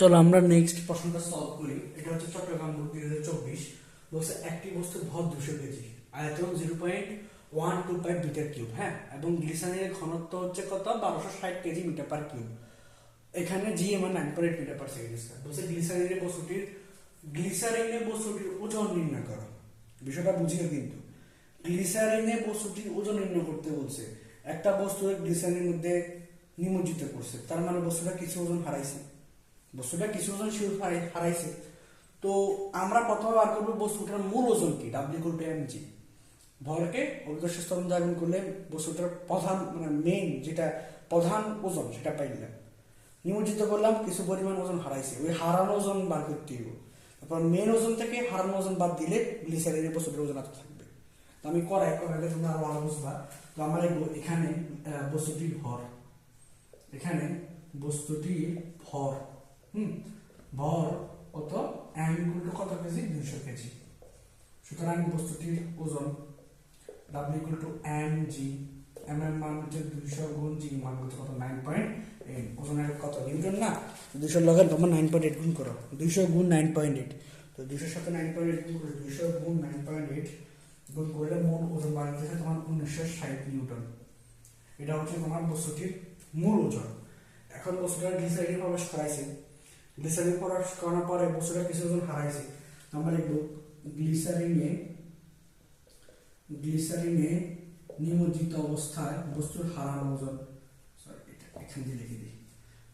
চলো আমরা নেক্সট প্রশ্নটা সলভ করি। এটা হচ্ছে চট্টগ্রাম বোর্ড দুই হাজার চব্বিশ। বলছে, একটি বস্তুর ভর দুশো কেজি। আয়তন zero point one two five metre cube হ্যাঁ? এবং গ্লিসারিনের ঘনত্ব হচ্ছে কত? বারোশো ষাট কেজি মিটার পার কিউব এখানে G MR nine point metre per second square বলছে গ্লিসারিনের বস্তুটির গ্লিসারিনের বস্তুটির ওজন নির্ণয় করো। বিষয়টা বুঝিয়ে কিন্তু। গ্লিসারিনের বস্তুটির ওজন নির্ণয় করতে বলছে, একটা বস্তু গ্লিসারিনের মধ্যে নিমজ্জিত করছে। তার মানে বস্তুটা কিছু ওজন হারাইছে। বস্তুটা কিছু ওজন সে হারাই- হারাইছে। তো আমরা প্রথমে বার করব বস্তুটার মূল ওজন কি? ডাব্লিউ করবে এম জি ভরকে অভিকর্ষ স্তরণ জাগরণ করলে বস্তুটার প্রধান মানে মেইন যেটা প্রধান ওজন সেটা পাইলাম নিমজ্জিত করলাম, কিছু পরিমাণ ওজন হারাইছে। ওই হারানো ওজন বার করতে হইব। তারপর মেন ওজন থেকে হারানো ওজন বাদ দিলে গ্লিসারিনের বস্তুটার ওজন এত থাকবে। তো আমি করাই, করাইলে তোমরা আরও ভালো বুঝবা। তো আমার এখানে বস্তুটির ভর। এখানে বস্তুটির ভর। হুম, ভর কত? এম ইকুয়াল কত কেজি? দুইশো কেজি। সুতরাং বস্তুটির ওজন W equal to M G M এর মান হচ্ছে দুইশো গুণ জি মান হচ্ছে কত? নাইন পয়েন্ট এইট ওজনের কত? নিউটন না? দুইশো লগের তোমার নাইন পয়েন্ট এইট গুণ করো। দুইশো গুণ নাইন পয়েন্ট এইট তো দুইশোর সাথে নাইন পয়েন্ট এইট গুণ করে দুইশো গুণ নাইন পয়েন্ট এইট গুণ করলে মোট ওজন হচ্ছে তোমার উনিশশো ষাট নিউটন। এটা হচ্ছে তোমার বস্তুটির মূল ওজন। এখন বস্তুটা গ্লিসারিনে প্রবেশ করাইছে। গ্লিসারিন প্রবেশ করানোর পরে বস্তুটা কিছু ওজন হারাইছে আমরা লিখব গ্লিসারিনে গ্লিসারিনে নিমজ্জিত অবস্থায় বস্তুর হারানো ওজন সরি এটা এখান দিয়ে লিখে দিই।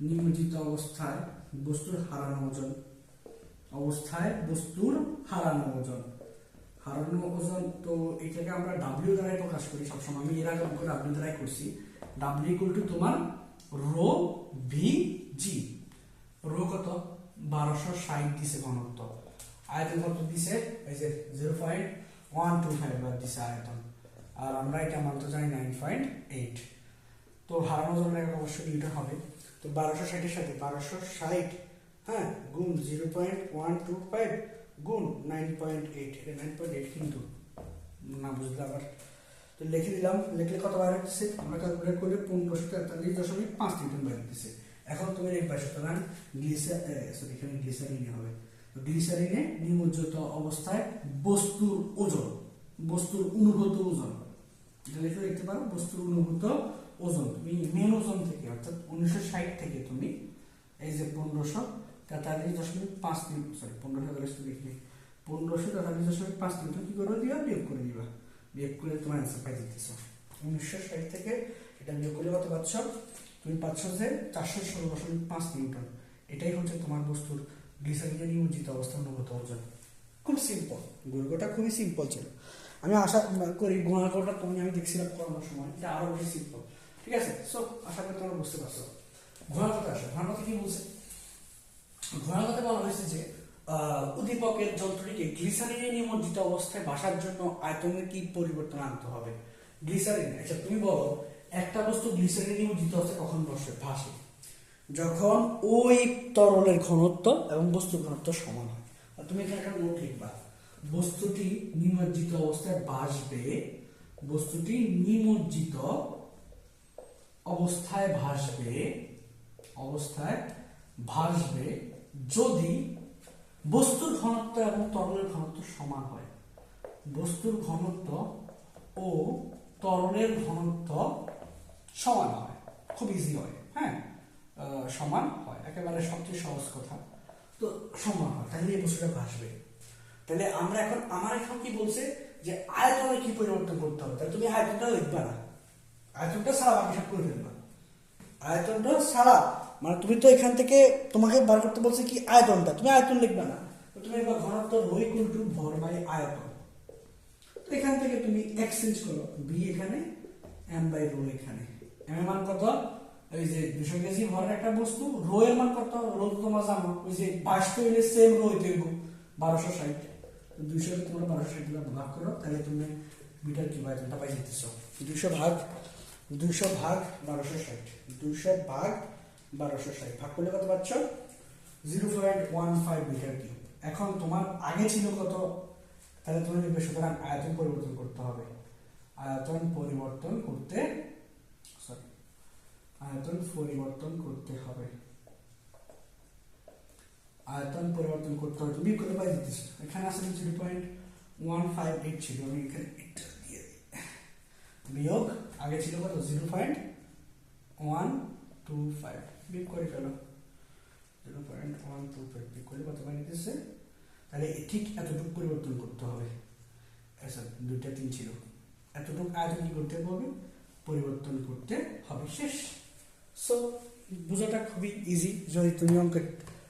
নিমজ্জিত অবস্থায় বস্তুর হারানো ওজন অবস্থায় বস্তুর হারানো ওজন হারানো ওজন তো এটাকে আমরা ডাব্লিউ দ্বারাই প্রকাশ করি সবসময়। আমি এর আগে ডাব্লিউ দ্বারাই করছি। ডাব্লিউ ইকুয়াল টু তোমার রো ভি জি। রো কত? বারোশো ষাট দিছে ঘনত্ব। আয়তন কত দিছে? এই যে zero point one two five বার দিছে আয়তন। আর আমরা এটা মানতে জানি নাইন পয়েন্ট এইট। তো হারানো জন্য অবশ্যই দুইটা হবে। তো বারোশো ষাটের সাথে বারোশো ষাট হ্যাঁ গুণ zero point one two five গুণ নাইন পয়েন্ট এইট। এটা নাইন পয়েন্ট এইট কিন্তু। না বুঝলে আবার। তো লিখে দিলাম। লিখলে কত বার হচ্ছে আমরা ক্যালকুলেট করলে পনেরোশো তেতাল্লিশ দশমিক পাঁচ নিউটন বার হচ্ছে এখন তুমি লিখবা সুতরাং গ্লিসার সরি এখানে গ্লিসারিনে হবে। তো গ্লিসারিনে নিমজ্জিত অবস্থায় বস্তুর ওজন, বস্তুর অনুভূত ওজন। এটা লিখে লিখতে পারো, বস্তুর অনুভূত ওজন। তুমি মেন ওজন থেকে, অর্থাৎ উনিশশো ষাট থেকে তুমি এই যে পনেরোশো তেতাল্লিশ দশমিক পাঁচ তিন সরি পনেরোশো তেতাল্লিশ লিখলে পনেরোশো তেতাল্লিশ দশমিক পাঁচ তিন কি করে দিবা? বিয়োগ করে দিবা। বিয়োগ করে তোমার অ্যান্সার পাই দিতেছ। উনিশশো ষাট থেকে এটা বিয়োগ করলে কত পাচ্ছ তুমি পাচ্ছ যে চারশো ষোলো দশমিক পাঁচ নিউটন। এটাই হচ্ছে তোমার বস্তুর গ্লিসারিনের নিয়োজিত অবস্থা অনুভূত অর্জন। খুব সিম্পল গুর্গটা খুবই সিম্পল ছিল। আমি আশা করি গুণাগরটা তুমি আমি দেখছিলাম করানোর সময় এটা আরও বেশি সিম্পল ঠিক আছে? সো আশা করি তোমরা বুঝতে পারছ। ঘোড়াগত আসো। ঘোড়াগত কি বলছে? ঘোড়াগতে বলা হয়েছে যে আহ, উদ্দীপকের যন্ত্রটিকে গ্লিসারিনে নিমজ্জিত অবস্থায় বাসার জন্য আয়তনের কি পরিবর্তন আনতে হবে? গ্লিসারিন। আচ্ছা তুমি বলো একটা বস্তু গ্লিসারিনে নিমজ্জিত অবস্থায় কখন বসে? ভাসে। যখন ওই তরলের ঘনত্ব এবং বস্তুর ঘনত্ব সমান হয়। তুমি এখানে একটা নোট লিখবা। বস্তুটি নিমজ্জিত অবস্থায় ভাসবে, বস্তুটি নিমজ্জিত অবস্থায় ভাসবে অবস্থায় ভাসবে যদি বস্তুর ঘনত্ব এবং তরলের ঘনত্ব সমান হয়। বস্তুর ঘনত্ব ও তরলের ঘনত্ব সমান হয়, খুব ইজি হয় হ্যাঁ? সমান হয়, একেবারে সবচেয়ে সহজ কথা। তো সমান হয়, তাহলে এই বস্তুটা ভাসবে। তাহলে আমরা এখন, আমার এখন কি বলছে যে আয়তনে কি পরিবর্তন করতে হবে? তাহলে তুমি আয়তনটা লিখবা না। আয়তনটা ছাড়া বাকি সব করে ফেলবা। আয়তনটা ছাড়া মানে তুমি তো এখান থেকে তোমাকে বার করতে বলছে কি আয়তনটা, তুমি আয়তন লিখবে না। তুমি একবার ঘনত্ব রো কিন্তু ভর বাই আয়তন। তো এখান থেকে তুমি এক্সচেঞ্জ করো বি এখানে এম বাই রো এখানে। এম এর মান কত? ওই যে দুশো কেজি ভরের একটা বস্তু, রো এর মান কত? রো তো তোমরা জানো। ওই যে বাষ্প হইলে সেম রো হইতে বারোশো ষাট দুইশো তোমরা বারোশো ষাট ভাগ করো, তাহলে তুমি মিটার কিউব আয়তনটা পাই যেতেছ দুইশো ভাগ দুইশো ভাগ বারোশো ষাট। দুইশো ভাগ বারোশো ষাট। ভাগ করলে কত পাচ্ছ? Zero point one five metre cube. এখন তোমার আগে ছিল কত? তাহলে তুমি লিখবে সুতরাং আয়তন পরিবর্তন করতে হবে। আয়তন পরিবর্তন করতে আয়তন পরিবর্তন করতে হবে। আয়তন পরিবর্তন করতে হবে। বিয়োগ করতে পাই দিতেছি। এখানে আসলে zero point one five eight ছিল। আমি এখানে এটা দিয়ে বিয়োগ আগে ছিল কত? Zero point one two five বিয়োগ করে ফেলো। Zero point one two five বিয়োগ করে কত পাই দিতেছে? তাহলে ঠিক এতটুকু পরিবর্তন করতে হবে। আচ্ছা দুইটা তিন ছিল। এতটুকু আয়তন কি করতে হবে? পরিবর্তন করতে হবে। শেষ। সো বোঝাটা খুবই ইজি যদি তুমি অঙ্কের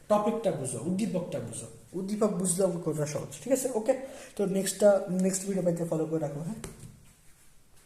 টপিকটা বুঝো, উদ্দীপকটা বুঝো। উদ্দীপক বুঝলে অঙ্কটা সহজ, ঠিক আছে? ওকে তো নেক্সটটা নেক্সট ভিডিও পাইতে ফলো করে রাখো হ্যাঁ?